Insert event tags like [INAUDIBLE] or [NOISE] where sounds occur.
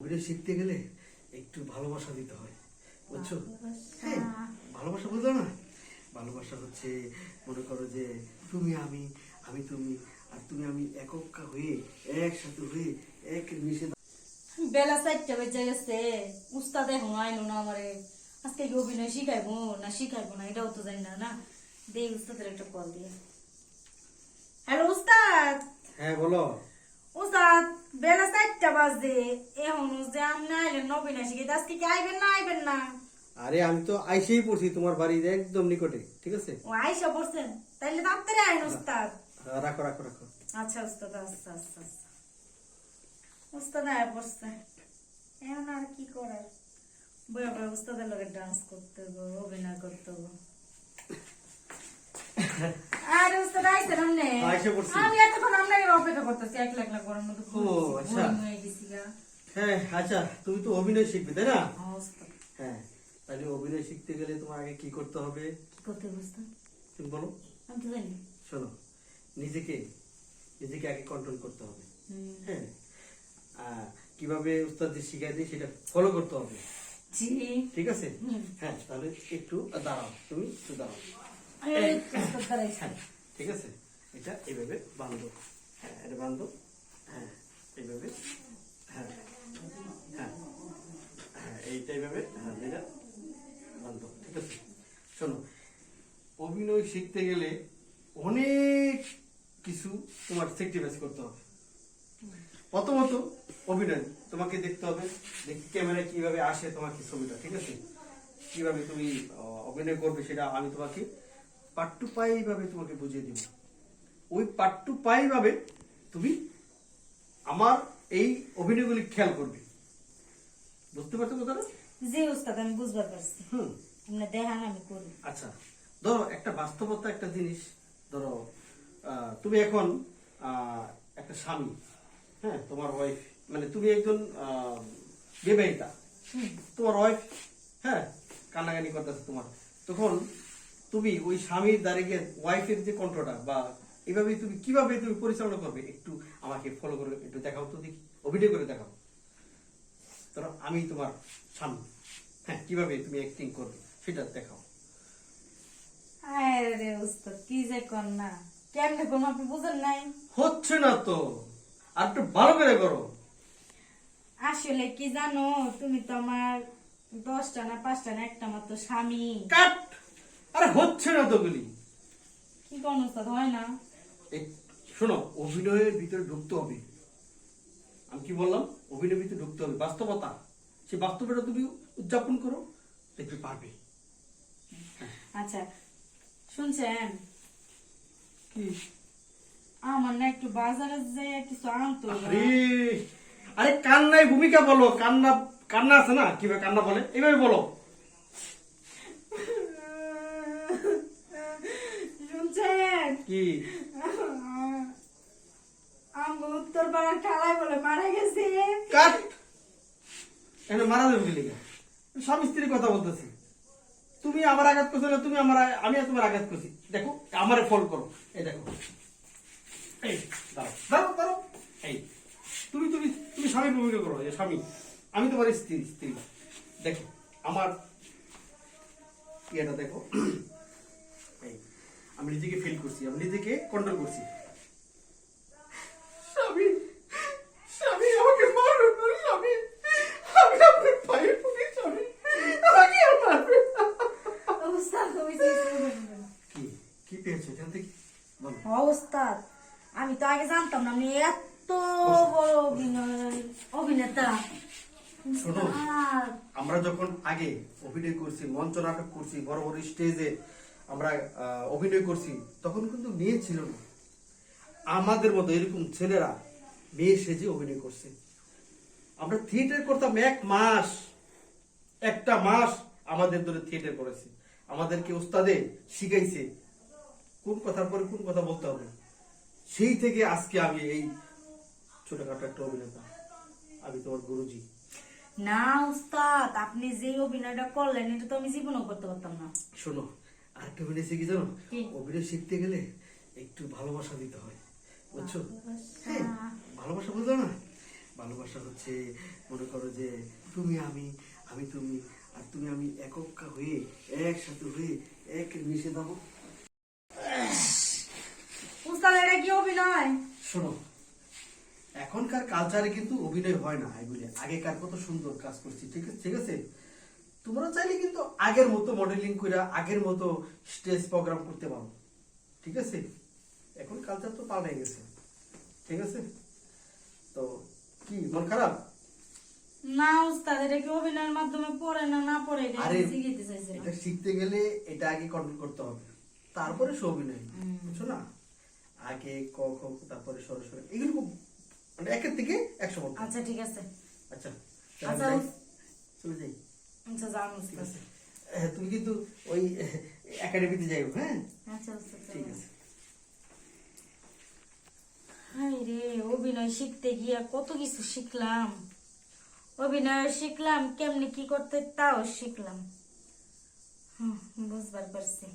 অভিনয় শিখতে গেলে একটু ভালোবাসা দিতে হয় বুঝছ? হ্যাঁ ভালোবাসা বুঝলো না? ভালোবাসা হচ্ছে মনে করো যে তুমি আমি আমি তুমি আর তুমি আমি একক হয়ে একসাথে হয়ে এক মিশে বেলা চারটা বেজে গেছে উস্তাদ আইলো না আমারে। আজকে কি অভিনয় শিখাইবো? না শিখাইবো না এটাও তো জানি না না? দে উস্তাদের একটা কল দিয়ে। হ্যালো উস্তাদ! হ্যাঁ বলো। উস্তাদ! বেলা চারটা বাজে। এখন যে আপনি আইলেন অভিনয় শিখাইতে আজকে কি আইবেন না আইবেন না? আরে আমি তো আইসেই পড়ছি তোমার বাড়ির একদম নিকটে ঠিক আছে? ও আইসা পড়ছেন? তাইলে তাড়াতাড়ি আইন উস্তাদ। রাখো রাখো রাখো। আচ্ছা উস্তাদ আচ্ছা আচ্ছা আচ্ছা। উস্তাদ আয় পড়ছে। এখন আর কি করার? বয়া বয়া উস্তাদের লগে ডান্স করতে হব অভিনয় করতে হব [LAUGHS] আরে উস্তাদ আইসেন আমনে? আইসা পড়ছি। আমি এতক্ষণ আপনাকে অপেক্ষা করতেছি এক লাখ লাখ করার মতো ও, আচ্ছা। হয়ে হ্যাঁ আচ্ছা তুমি তো অভিনয় শিখবে তাই না? হ্যাঁ, হ্যাঁ তাহলে অভিনয় শিখতে গেলে তোমার আগে কি করতে হবে? কি করতে হবে তুমি বলো। আমি তো জানি। শোনো নিজেকে নিজেকে আগে কন্ট্রোল করতে হবে। হ্যাঁ কীভাবে উস্তাদ যে শিখাই দিই সেটা ফলো করতে হবে। জি। ঠিক আছে? হ্যাঁ তাহলে একটু দাঁড়াও তুমি একটু দাঁড়াও। উস্তাদ দাঁড়াইছে। হ্যাঁ ঠিক আছে। এটা এইভাবে বাঁধো হ্যাঁ এটা বাঁধো হ্যাঁ এইভাবে। হ্যাঁ হ্যাঁ হ্যাঁ এইটা এইভাবে হ্যাঁ এটা বাঁধো ঠিক আছে? শোনো অভিনয় শিখতে গেলে অনেক কিছু তোমার স্যাক্রিফাইস করতে হবে। প্রথমত অভিনয়। তোমাকে দেখতে হবে দেখি ক্যামেরায় কীভাবে আসে তোমাকে ছবিটা। ঠিক আছে? কীভাবে তুমি অভিনয় করবে সেটা আমি তোমাকে পার্ট টু পাই ভাবে তোমাকে বুঝিয়ে দিব। ওই পার্ট টু পাই ভাবে তুমি আমার এই অভিনয়গুলি খেয়াল করবে। বুঝতে পারছ কথাটা? জি উস্তাদ আমি বুঝবার পারছি। হুম। আপনি দেখান আমি করি। আচ্ছা ধরো একটা বাস্তবতা একটা জিনিস। ধরো আহ, তুমি এখন আহ, একটা স্বামী হ্যাঁ তোমার ওয়াইফ মানে তুমি একজন আহ, বিবাহিতা। তোমার ওয়াইফ হ্যাঁ কান্নাকানি করতেছে তোমার। তখন তুমি ওই স্বামীর দাঁড়িয়ে ওয়াইফের যে কণ্ঠটা বা এভাবে তুমি কীভাবে তুমি পরিচালনা করবে একটু আমাকে ফলো করে একটু দেখাও তো দেখি অভিনয় করে দেখাও। ধরো আমি তোমার স্বামী হ্যাঁ কীভাবে তুমি অ্যাক্টিং করবে সেটা দেখাও। আরে উস্তাদ কি যে কর না কেমনে কোন আপনি বুঝেন নাই? হচ্ছে না তো আর একটু ভালো করে করো। আসলে কি জানো তুমি তো আমার দশটা না পাঁচটা না একটা মাত্র স্বামী। কাট! আরে হচ্ছে না তো গুলি। কি কোন হয় না। শোনো অভিনয়ের ভিতরে ঢুকতে হবে। আমি কি বললাম? অভিনয়ের ভিতরে ঢুকতে হবে। বাস্তবতা। বাস্তবতা তুমি উদযাপন করো পারবে। আচ্ছা শুনছেন? কি? আমার না একটু বাজারে যে কিছু আনতো আরে আরে কান্নায় ভূমিকা বলো। কান্না কান্না আছে না? কীভাবে কান্না বলে? এইভাবে বলো। শুনছেন কি? আমি উত্তর পাড়ার খালায় বলে মারা গেছে। কাট! এখানে মারা যাবে কি স্বামী স্ত্রীর কথা বলতেছি। তুমি আমার আঘাত করছ না তুমি আমার আমি তোমার আঘাত করছি। দেখো আমারে ফল করো। এই দেখো। এই দাঁড়াও। দাঁড়াও দাঁড়াও। এই তুমি তুমি তুমি স্বামী ভূমিকা করো স্বামী। আমি তোমার স্ত্রী স্ত্রী। দেখো আমার ইয়েটা দেখো। এই আমি নিজেকে ফিল করছি আমি নিজেকে কন্ট্রোল করছি। স্বামী স্বামী আমাকে মারবেন না স্বামী। আমি আমি তো আগে জানতাম না আপনি এত বড় অভিনয় অভিনেতা। শোনো আমরা যখন আগে অভিনয় করছি মঞ্চ নাটক করছি বড় বড় স্টেজে আমরা অভিনয় করছি তখন কিন্তু মেয়ে ছিল না। আমাদের মতো এরকম ছেলেরা মেয়ে সেজে অভিনয় করছে। আমরা থিয়েটার করতাম এক মাস একটা মাস আমাদের ধরে থিয়েটার করেছে। আমাদেরকে ওস্তাদে শিখাইছে কোন কথার পরে কোন কথা বলতে হবে। সেই থেকে আজকে আমি এই ছোটখাটো একটা অভিনেতা আমি তোমার গুরুজি। না উস্তাদ আপনি যে অভিনয়টা করলেন এটা তো আমি জীবনেও করতে পারতাম না। শোনো আরেকটা অভিনয় শিখি জানো? কি? অভিনয় শিখতে গেলে একটু ভালোবাসা দিতে হয় বুঝছ? হ্যাঁ ভালোবাসা বুঝলো না? ভালোবাসা হচ্ছে মনে করো যে তুমি আমি আমি তুমি আর তুমি আমি একক হয়ে একসাথে হয়ে এক মিশে যাব। উস্তাদ এটা কি অভিনয়? শোনো এখনকার কালচারে কিন্তু অভিনয় হয় না এগুলি। আগেকার কত সুন্দর কাজ করছি ঠিক আছে? ঠিক আছে? তোমরা চাইলে কিন্তু আগের মতো মডেলিং করে আগের মতো স্টেজ প্রোগ্রাম করতে পারো। ঠিক আছে? এখন কালচার তো পাল্টে গেছে। ঠিক আছে? তো কি মন খারাপ? না উস্তাদ এটা কি অভিনয়ের মাধ্যমে পড়ে না না পড়ে? এটা আরে আমি এটা শিখতে গেলে এটা আগে কন্ট্রোল করতে হবে। তারপরে সে অভিনয় বুঝছ না? আগে ক খ তারপরে সরাসরি এগুলো খুব মানে একের থেকে একশো আচ্ছা ঠিক আছে। আচ্ছা আচ্ছা, চলে যাই। আচ্ছা যান উস্তাদ। হ্যাঁ, তুমি কিন্তু ওই একাডেমিতে যাইও হ্যাঁ? আচ্ছা উস্তাদ ঠিক আছে। হাই রে অভিনয় শিখতে গিয়া কত কিছু শিখলাম। অভিনয় শিখলাম কেমনি কি করতে তাও শিখলাম। হুম বুঝবার পারছি।